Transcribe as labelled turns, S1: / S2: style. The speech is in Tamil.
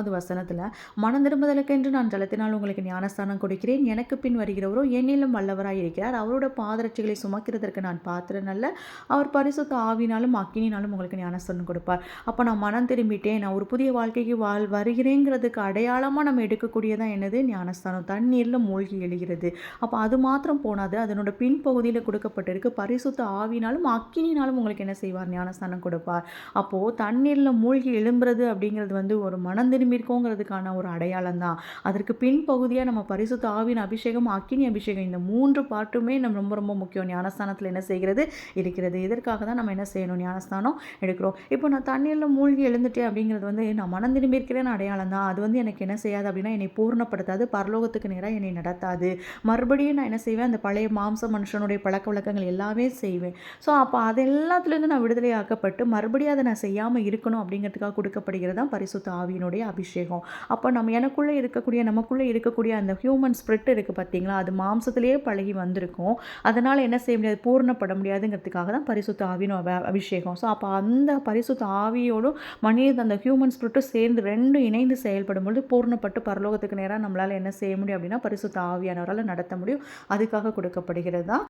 S1: மூன்றாவது வசனத்தில் மனம் திரும்புதலுக்கென்று நான் ஜலத்தினால் உங்களுக்கு ஞானஸ்தானம் கொடுக்கிறேன். எனக்கு பின் வருகிறவரோ என்னிலும் வல்லவராக இருக்கிறார். அவரோட பாதரட்சிகளை சுமக்கிறதற்கு நான் பாத்திரன் அல்ல. அவர் பரிசுத்த ஆவினாலும் அக்கினினாலும் உங்களுக்கு ஞானஸ்தானம் கொடுப்பார். அப்போ நான் மனம் திரும்பிட்டேன். நான் ஒரு புதிய வாழ்க்கைக்கு வாழ் வருகிறேங்கிறதுக்கு அடையாளமாக நம்ம எடுக்கக்கூடியதான் என்னது? ஞானஸ்தானம். தண்ணீரில் மூழ்கி எழுகிறது. அப்போ அது மாத்திரம் போனாது. அதனோட பின்பகுதியில் கொடுக்கப்பட்டிருக்கு. பரிசுத்த ஆவினாலும் அக்கினினாலும் உங்களுக்கு என்ன செய்வார்? ஞானஸ்தானம் கொடுப்பார். அப்போது தண்ணீரில் மூழ்கி எழும்புறது அப்படிங்கிறது வந்து ஒரு மனம் திரும்பி திரும்பியிருக்கோங்கிறதுக்கான ஒரு அடையாளம் தான் அதற்கு பின்பகுதியாக நம்ம பரிசுத்த ஆவின் அபிஷேகம் அக்கினி அபிஷேகம் இந்த மூன்று பாட்டுமே நம்ம ரொம்ப ரொம்ப முக்கியம். ஞானஸ்தானத்தில் என்ன செய்கிறது? இருக்கிறது. இதற்காக தான் நம்ம என்ன செய்யணும்? ஞானஸ்தானம் எடுக்கிறோம். இப்போ நான் தண்ணீரில் மூழ்கி எழுந்துட்டேன் அப்படிங்கிறது வந்து நான் மனம் திரும்பியிருக்கிறேன் அடையாளம் தான் அது வந்து எனக்கு என்ன செய்யாது அப்படின்னா என்னை பூர்ணப்படுத்தாது. பரலோகத்துக்கு நேராக என்னை நடத்தாது. மறுபடியும் நான் என்ன செய்வேன்? அந்த பழைய மாம்ச மனுஷனுடைய பழக்க வழக்கங்கள் எல்லாமே செய்வேன். ஸோ அப்போ அது எல்லாத்துலேருந்து நான் விடுதலை ஆக்கப்பட்டு மறுபடியும் அதை நான் செய்யாமல் இருக்கணும் அப்படிங்கிறதுக்காக கொடுக்கப்படுகிறது தான் பரிசுத்த ஆவியினுடைய அபிஷேகம். அப்போ நம்ம எனக்குள்ளே இருக்கக்கூடிய நமக்குள்ளே இருக்கக்கூடிய அந்த ஹியூமன் ஸ்பிரிட் இருக்குது பார்த்தீங்களா? அது மாம்சத்திலேயே பழகி வந்திருக்கும். அதனால் என்ன செய்ய முடியாது? பூர்ணப்பட முடியாதுங்கிறதுக்காக தான் பரிசுத்த ஆவினோ அபிஷேகம். ஸோ அப்போ அந்த பரிசுத்த ஆவியோடும் மனித அந்த ஹியூமன் ஸ்பிரிட்டும் சேர்ந்து ரெண்டும் இணைந்து செயல்படும் பொழுது பூர்ணப்பட்டு பரலோகத்துக்கு நேராக நம்மளால் என்ன செய்ய முடியும் அப்படின்னா பரிசுத்த ஆவியானவரால் நடத்த முடியும். அதுக்காக கொடுக்கப்படுகிறது தான்